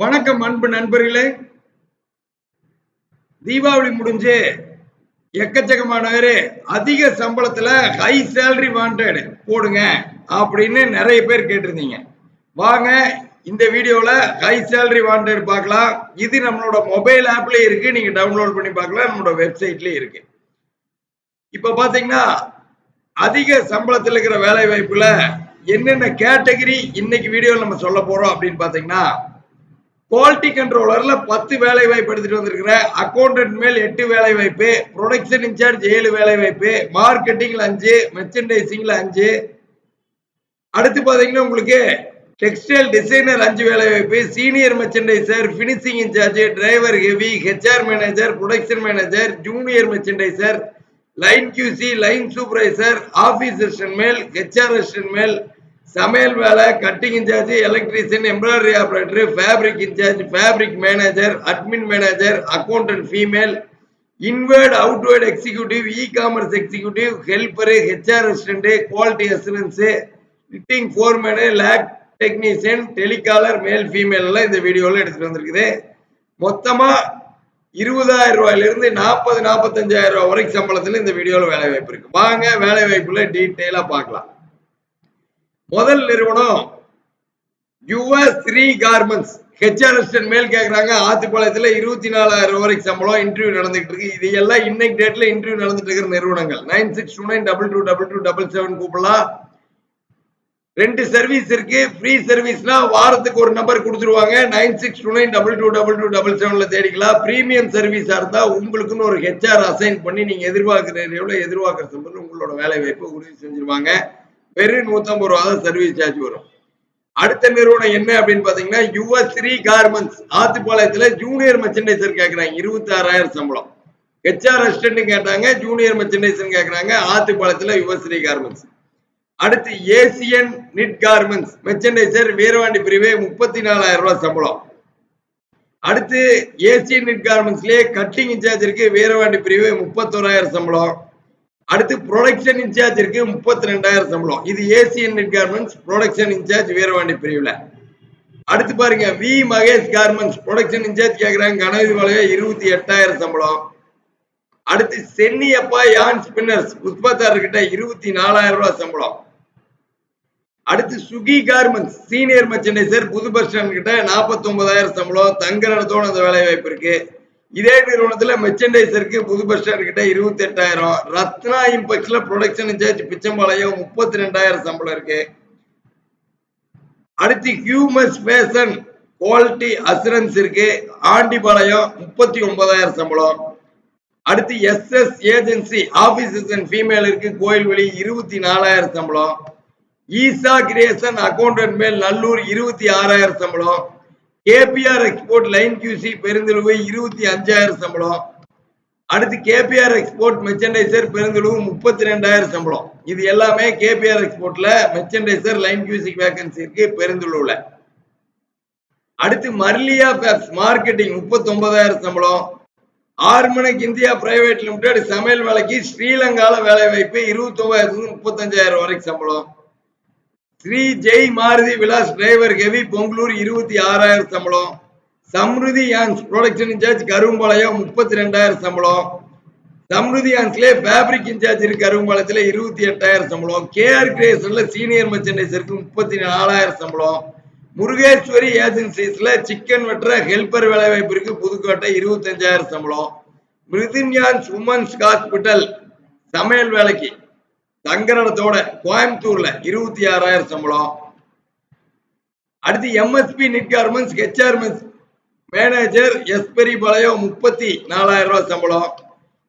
வணக்கம் அன்பு நண்பர்களே. தீபாவளி முடிஞ்சு எக்கச்சக்கமானவர் அதிக சம்பளத்துல ஹை சேலரி வாண்டட் போடுங்க அப்படின்னு நிறைய பேர் கேட்டிருந்தீங்க. வாங்க இந்த வீடியோல ஹை சேலரி வாண்டட் பார்க்கலாம். இது நம்மளோட மொபைல் ஆப்ல இருக்கு. நீங்க டவுன்லோட் பண்ணி பார்க்கலாம். நம்மளோட வெப்சைட்லயும் இருக்கு. இப்ப பாத்தீங்கன்னா அதிக சம்பளத்தில் இருக்கிற வேலை வாய்ப்புல என்னென்ன கேட்டகரி இன்னைக்கு வீடியோவில் நம்ம சொல்ல போறோம் அப்படின்னு பாத்தீங்கன்னா குவாலிட்டி கண்ட்ரோலர்ல பத்து வேலை வாய்ப்பு எடுத்துட்டு வந்திருக்கிற அக்கௌண்டன்ட் மேல் எட்டு வேலை வாய்ப்பு ப்ரொடக்ஷன் இன்சார்ஜ் ஏழு வேலை வாய்ப்பு மார்க்கெட்டிங்ல அஞ்சு மெர்ச்சன்டைசிங்ல அஞ்சு. அடுத்து பாத்தீங்கன்னா உங்களுக்கு டெக்ஸ்டைல் டிசைனர் அஞ்சு வேலை வாய்ப்பு senior merchandiser finishing in charge driver heavy HR manager production manager junior merchandiser line QC line supervisor office assistant male HR assistant male சமையல் வேலை cutting in charge electrician embroidery operator fabric in charge fabric manager admin manager accountant female inward outward executive e commerce executive helper HR assistant quality assurance fitting foreman lab technician telecaller male female எல்லாம் இந்த வீடியோவில் எடுத்துகிட்டு வந்திருக்குது. மொத்தமாக இருபதாயிரம் ரூபாயிலிருந்து நாற்பது நாற்பத்தஞ்சாயிரம் ரூபாய் வரைக்கும் சம்பளத்தில் இந்த வீடியோவில் வேலை வாய்ப்பு இருக்குது வாங்க வேலை வாய்ப்பில் டீட்டெயிலாக பார்க்கலாம். முதல் நிறுவனம் யுஎஸ் த்ரீ கார்மெண்ட்ஸ் ஹெச்ஆர்எஸ்டன் மேல் கேட்குறாங்க ஆத்துப்பாளையத்தில் இருபத்தி நாலாயிரம் வரைக்கும் சம்பளம் இன்டர்வியூ நடந்துகிட்டு இருக்கு. இது எல்லாம் இன்னைக்கு டேட்ல இன்டர்வியூ நடந்துட்டு இருக்கிற நிறுவனங்கள். Nine six two nine double two double two double seven கூப்பிடலாம். ரெண்டு சர்வீஸ் இருக்கு. ஃப்ரீ சர்வீஸ்னா வாரத்துக்கு ஒரு நம்பர் கொடுத்துருவாங்க. Nine six two nine double two double two double செவன்ல தேடிக்கலாம். ப்ரீமியம் சர்வீஸா இருந்தா உங்களுக்குன்னு ஒரு ஹெச்ஆர் அசைன் பண்ணி நீங்க எதிர்பார்க்கிற எவ்வளவு எதிர்பார்க்கிற சம்பளம் உங்களோட வேலை வாய்ப்பு உறுதி செஞ்சிருவாங்க. வெறும் நூத்தம்பது ரூபா தான் சர்வீஸ் சார்ஜ் வரும். அடுத்த நிறுவனம் என்ன அப்படின்னு பாத்தீங்கன்னா யுவ ஸ்ரீ கார்மெண்ட்ஸ் ஆத்துப்பாளையத்துல ஜூனியர் மெர்ச்சன்டைசர் கேக்குறாங்க இருபத்தி ஆறாயிரம் சம்பளம் ஹெச்ஆர் அசிஸ்டன்ட் கேட்டாங்க ஜூனியர் மெர்ச்சன்டைசர் கேக்குறாங்க ஆத்துப்பாளையத்துல யுஎஸ் கார்மெண்ட்ஸ் அடுத்து Asian knit garments merchandiser Veeravandi பிரிவு முப்பத்தி நாலாயிரம் ரூபாய் சம்பளம். அடுத்து ஏசியன் நிட் கார்மெண்ட்ஸ்லயே கட்டிங் இன்சார்ஜ் இருக்கு. வீரவாண்டி பிரிவு முப்பத்தோராயிரம் சம்பளம். அடுத்து ப்ரொடக்ஷன் இன்சார்ஜ் இருக்கு முப்பத்தி ரெண்டாயிரம் சம்பளம். இது Asian garments production in charge Veeravandi பிரிவுல. அடுத்து பாருங்க V Mahesh garments production in charge கேட்குறாங்க கனவி வளைய இருபத்தி எட்டாயிரம் சம்பளம். அடுத்து சென்னியப்பா யான் ஸ்பின்னர்ஸ் புஷ்பத்தார் கிட்ட இருபத்தி நாலாயிரம் ரூபாய் சம்பளம். அடுத்து சுகி கார்மெண்ட்ஸ் சீனியர் மெர்ச்சன்டைசர் புது பஸ் ஸ்டாண்ட் கிட்ட நாற்பத்தி ஒன்பதாயிரம் சம்பளம். தங்க இடத்தோட அந்த வேலை வாய்ப்பு இருக்கு. இதே நிறுவனத்துல மெர்ச்சன்டைசருக்கு புது பஸ் ஸ்டாண்ட் கிட்ட இருபத்தி எட்டாயிரம் ரத்னா இம்பெக்ஸ்ல ப்ரொடக்ஷன் இன்சார்ஜ் பிச்சம்பாளையம் முப்பத்தி ரெண்டாயிரம் சம்பளம் இருக்கு. அடுத்து ஹியூமஸ் ஃபேஷன் குவாலிட்டி அசூரன்ஸ் இருக்கு. ஆண்டிபாளையம் முப்பத்தி ஒன்பதாயிரம் சம்பளம். அடுத்து SS agency officers and female இருக்கு. கோயில்வெளி இருபத்தி நாலாயிரம் சம்பளம். ஈசா கிரியேஷன் அக்கௌண்டன்ட் மேல் நல்லூர் இருபத்தி ஆறாயிரம் சம்பளம். KPR export line QC Perunthozhuvu இருபத்தி அஞ்சாயிரம் சம்பளம். அடுத்து கேபிஆர் எக்ஸ்போர்ட் மெர்ச்சன்டைசர் பெருந்தெழுவு முப்பத்தி ரெண்டாயிரம் சம்பளம். இது எல்லாமே கேபிஆர் எக்ஸ்போர்ட்ல மெர்ச்சன்டைசர் லைன் கியூசி வேகன்சி இருக்கு பெருந்தெழுவுல. அடுத்து மர்லியா பேப்ஸ் மார்க்கெட்டிங் முப்பத்தி ஒன்பதாயிரம் சம்பளம். ஆர்மனக் இந்தியா பிரைவேட் லிமிடெட் சமையல் வேலைக்கு ஸ்ரீலங்கால வேலை வாய்ப்பு இருபத்தி ஒன்பதாயிரத்துல முப்பத்தஞ்சாயிரம் வரைக்கும் சம்பளம். ஸ்ரீ ஜெய் மாருதி விலாஸ் டிரைவர் ஹெவி பொங்கலூர் இருபத்தி ஆறாயிரம் சம்பளம். Samruddhi yarns production in charge Karumbalayam முப்பத்தி ரெண்டாயிரம் சம்பளம். சம்ருதி யான்ஸ்ல ஃபேப்ரிக் இன்சார்ஜ் இருக்கு கரும்பாளையத்தில் இருபத்தி எட்டாயிரம் சம்பளம். கேஆர் கிரியேஷனில் சீனியர் மெர்ச்சன்டைசருக்கு முப்பத்தி நாலாயிரம் சம்பளம். முருகேஸ்வரி ஏஜென்சிஸில் சிக்கன் வெட்டுற ஹெல்பர் வேலை வாய்ப்பு இருக்கு புதுக்கோட்டை இருபத்தஞ்சாயிரம் சம்பளம். மிருதின்யான்ஸ் உமன்ஸ் ஹாஸ்பிட்டல் சமையல் வேலைக்கு. தங்கரடத்தோட கோயம்புத்தூர்ல இருபத்தி ஆறாயிரம் சம்பளம். அடுத்து எம்எஸ்பி நிட் கார்மெண்ட்ஸ் ஹெச்ஆர்மென்ஸ் மேனேஜர் எஸ்பெரி பாளையம் முப்பத்தி நாலாயிரம் ரூபாய் சம்பளம்.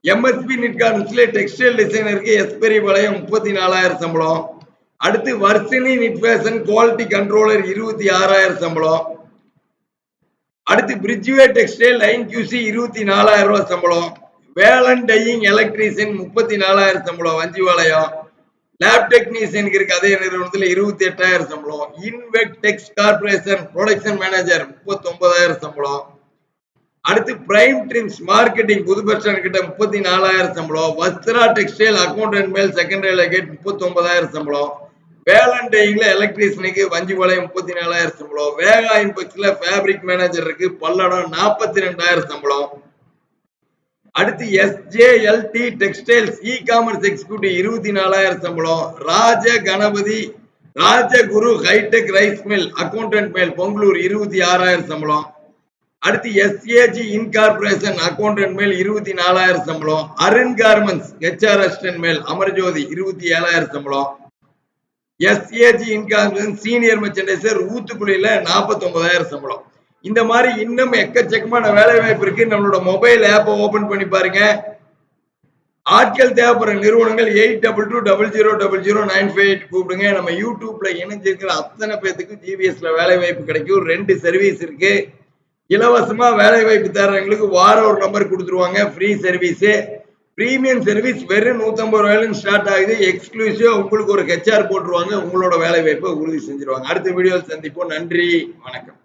எம்எஸ்பி நிட் கார்மெண்ட்ஸ்ல டெக்ஸ்டைல் டிசைனருக்கு எஸ்பெரி பாளையம் முப்பத்தி நாலாயிரம் சம்பளம். அடுத்து Varshini knit fashion quality controller இருபத்தி ஆறாயிரம் சம்பளம். அடுத்து பிரிட்ஜ்வே டெக்ஸ்டைல் லைன் கியூசி இருபத்தி நாலாயிரம் ரூபாய் சம்பளம். வேலன் டையிங் எலக்ட்ரீஷியன் முப்பத்தி நாலாயிரம் சம்பளம். வஞ்சிவாளையம் லேப் டெக்னீஷியனுக்கு இருக்கு அதே நிறுவனத்துல இருபத்தி எட்டாயிரம் சம்பளம். Invec tex corporation production manager முப்பத்தி ஒன்பதாயிரம் சம்பளம். அடுத்து பிரைம் ட்ரிம்ஸ் மார்க்கெட்டிங் புது கிட்ட முப்பத்தி நாலாயிரம் சம்பளம். Vastra textile accountant male secondary gate முப்பத்தி ஒன்பதாயிரம் சம்பளம். வேலண்டைன்ல எலக்ட்ரீஷியனுக்கு வஞ்சிபாளையம் முப்பத்தி நாலாயிரம் சம்பளம். வேகா இன்பெக்ஸ்ல ஃபேப்ரிக் மேனேஜர் இருக்கு பல்லடம் நாற்பத்தி ரெண்டாயிரம் சம்பளம். அடுத்து SJLT textiles e commerce executive இருபத்தி நாலாயிரம் சம்பளம். Raja Ganapathi Rajaguru hi tech rice mill accountant male Pongalur இருபத்தி ஆறாயிரம் சம்பளம். அடுத்து எஸ்ஏஜி இன்கார்பரேஷன் அக்கௌண்டன்ட் மேல் இருபத்தி நாலாயிரம் சம்பளம். அருண் கார்மெண்ட்ஸ் ஹெச்ஆர் அசிஸ்டன்ட் மேல் அமர்ஜோதி இருபத்தி ஏழாயிரம் சம்பளம். எஸ்ஏஜி இன்கார்பரேஷன் சீனியர் மெர்ச்சன்டைசர் ஊத்துக்குழியில நாற்பத்தி ஒன்பதாயிரம் சம்பளம். இந்த மாதிரி இன்னும் எக்கச்சக்கமான வேலை வாய்ப்பு இருக்கு. நம்மளோட மொபைல் ஆப்பை ஓபன் பண்ணி பாருங்க. ஆட்கள் தேவைப்படுற நிறுவனங்கள் eight double two double zero double zero nine five eight கூப்பிடுங்க. நம்ம யூடியூப்ல இணைஞ்சிருக்கிற அத்தனை பேத்துக்கும் ஜிபிஎஸ்ல வேலை வாய்ப்பு கிடைக்கும். ரெண்டு சர்வீஸ் இருக்கு. இலவசமா வேலை வாய்ப்பு தர்றவங்களுக்கு வாரம் ஒரு நம்பர் கொடுத்துருவாங்க. ஃப்ரீ சர்வீஸ் பிரீமியம் சர்வீஸ் வெறும் நூத்தம்பது ரூபாயிலும் ஸ்டார்ட் ஆகுது. எக்ஸ்க்ளூசிவா உங்களுக்கு ஒரு ஹெச்ஆர் போட்டுருவாங்க. உங்களோட வேலை வாய்ப்பை உறுதி செஞ்சிருவாங்க. அடுத்த வீடியோவில் சந்திப்போம். நன்றி. வணக்கம்.